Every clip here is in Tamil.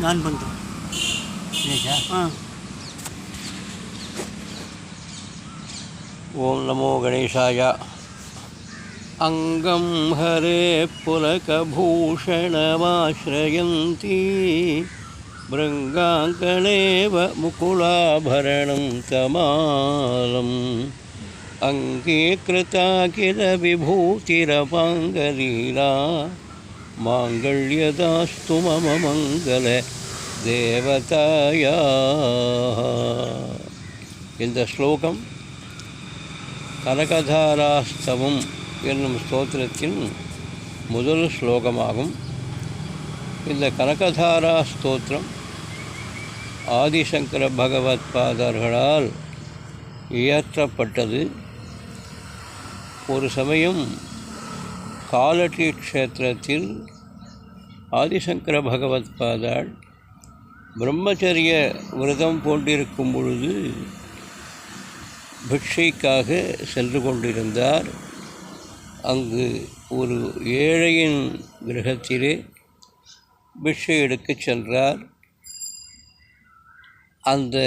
நான் பண்ணுறேன் ஆ. ஓம் நமோ கணேசாய அங்கம் ஹரே புலகபூஷணமாசிரயந்தி. பிருங்காங்கணேவ முகுலாபரணம் கமாலம் அங்கீகிருதா கில விபூதிரபாங்கலீலா. மாங்கல்யதாஸ்து மம மங்கள தேவதாயா இந்த ஸ்லோகம் கனகதாராஸ்தவம் என்னும் ஸ்தோத்திரத்தின் முதல் ஸ்லோகமாகும். இந்த கனகதாரா ஸ்தோத்திரம் ஆதிசங்கர பகவத் பாதர்களால் இயற்றப்பட்டது. ஒரு சமயம் காலட்டி க்ஷேத்திரத்தில் ஆதிசங்கர பகவத் பாதாள் பிரம்மச்சரிய விரதம் போன்றிருக்கும் பொழுது பிக்ஷைக்காக சென்று கொண்டிருந்தார். அங்கு ஒரு ஏழையின் கிரகத்திலே பிக்ஷை எடுக்கச் சென்றார். அந்த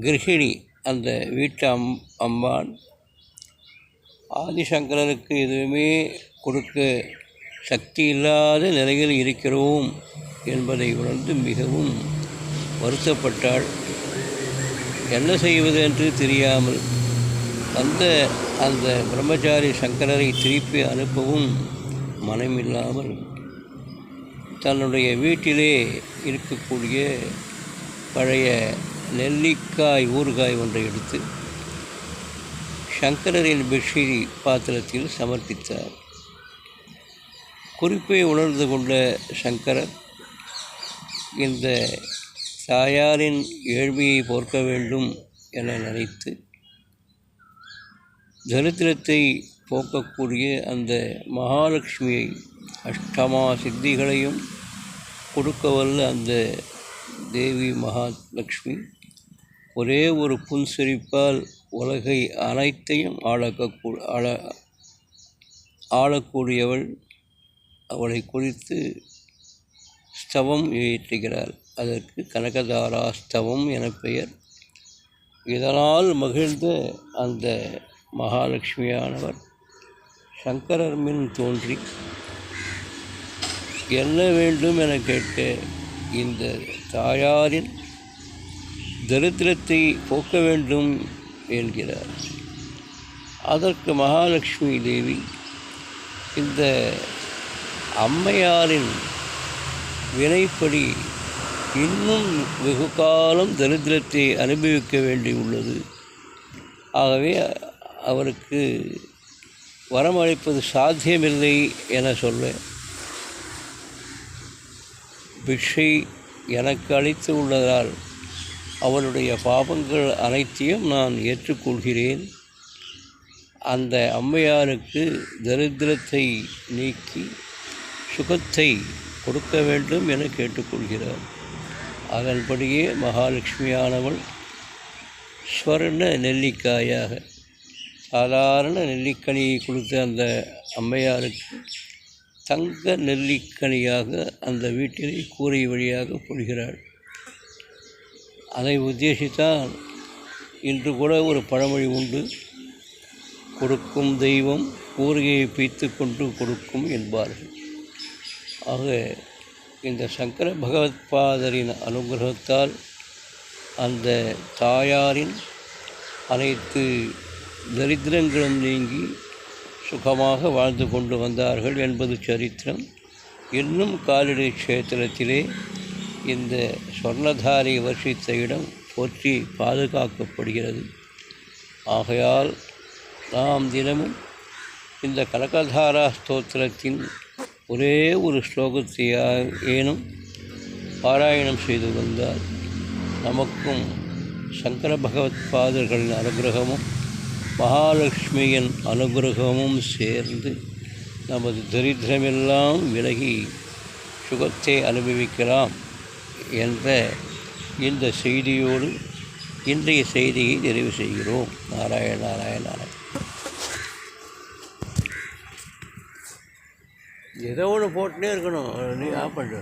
கிரகிணி அந்த வீட்டு அம் அம்மான் ஆதிசங்கரனுக்கு எதுவுமே கொடுக்க சக்தி இல்லாத நிலையில் இருக்கிறோம் என்பதை உணர்ந்து மிகவும் வருத்தப்பட்டாள். என்ன செய்வது என்று தெரியாமல் அந்த அந்த பிரம்மச்சாரி சங்கரரை திருப்பி அனுப்பவும் மனமில்லாமல் தன்னுடைய வீட்டிலே இருக்கக்கூடிய பழைய நெல்லிக்காய் ஊறுகாய் ஒன்றை எடுத்து சங்கரரின் பிஷி பாத்திரத்தில் சமர்ப்பித்தார். குறிப்பை உணர்ந்து கொண்ட சங்கரர் இந்த தாயாரின் ஏழ்மையை போர்க்க வேண்டும் என நினைத்து தரித்திரத்தை போக்கக்கூடிய அந்த மகாலட்சுமியை அஷ்டமா சித்திகளையும் கொடுக்க வல்ல அந்த தேவி மகாலட்சுமி ஒரே ஒரு புன்சிரிப்பால் உலகை அனைத்தையும் ஆளக்கூ ஆள ஆளக்கூடியவள். அவளை குறித்து ஸ்தவம் ஏற்றுகிறார் அதற்கு கனகதாரா ஸ்தவம் என பெயர். இதனால் மகிழ்ந்த அந்த மகாலட்சுமியானவர் சங்கரர் மின் தோன்றி என்ன வேண்டும் என கேட்க இந்த தாயாரின் தரித்திரத்தை போக்க வேண்டும் என்கிறார். அதற்கு மகாலட்சுமி தேவி இந்த அம்மையாரின் வினைப்படி இன்னும் வெகு காலம் தரித்திரத்தை அனுபவிக்க வேண்டியுள்ளது. ஆகவே அவருக்கு வரமளிப்பது சாத்தியமில்லை என சொல்ல பிக்ஷை எனக்கு அளித்து உள்ளதால் அவளுடைய பாபங்கள் அனைத்தையும் நான் ஏற்றுக்கொள்கிறேன். அந்த அம்மையாருக்கு தரித்திரத்தை நீக்கி சுகத்தை கொடுக்க வேண்டும் என கேட்டுக்கொள்கிறார். அதன்படியே மகாலட்சுமியானவள் ஸ்வர்ண நெல்லிக்காயாக சாதாரண நெல்லிக்கனியை கொடுத்த அந்த அம்மையாருக்கு தங்க நெல்லிக்கனியாக அந்த வீட்டிலே கூரை வழியாக பொழிகிறாள் அதை உத்தேசித்தான் இன்று கூட ஒரு பழமொழி உண்டு. கொடுக்கும் தெய்வம் கூரையை பீத்து கொண்டு கொடுக்கும் என்பார்கள். ஆக இந்த சங்கர பகவத்பாதரின் அனுகிரகத்தால் அந்த தாயாரின் அனைத்து தரித்திரங்களும் நீங்கி சுகமாக வாழ்ந்து கொண்டு வந்தார்கள் என்பது சரித்திரம். இன்னும் காலடி க்ஷேத்திரத்திலே இந்த சொர்ணதாரி வர்ஷித்த இடம் போற்றி பாதுகாக்கப்படுகிறது. ஆகையால் நாம் தினமும் இந்த கனகதாரா ஸ்தோத்திரத்தின் ஒரே ஒரு ஸ்லோகத்தையா ஏனும் பாராயணம் செய்து வந்தால் நமக்கும் சங்கர பகவத் பாதர்களின் அனுகிரகமும் மகாலட்சுமியின் அனுகிரகமும் சேர்ந்து நமது தரித்திரமெல்லாம் விலகி சுகத்தை அனுபவிக்கலாம் என்ற இந்த செய்தியோடு இன்றைய செய்தியை நிறைவு செய்கிறோம். நாராயண நாராயண நாராயண. ஏதோ ஒன்று போட்டுனே இருக்கணும். நீ ஆஃப் பண்ணு.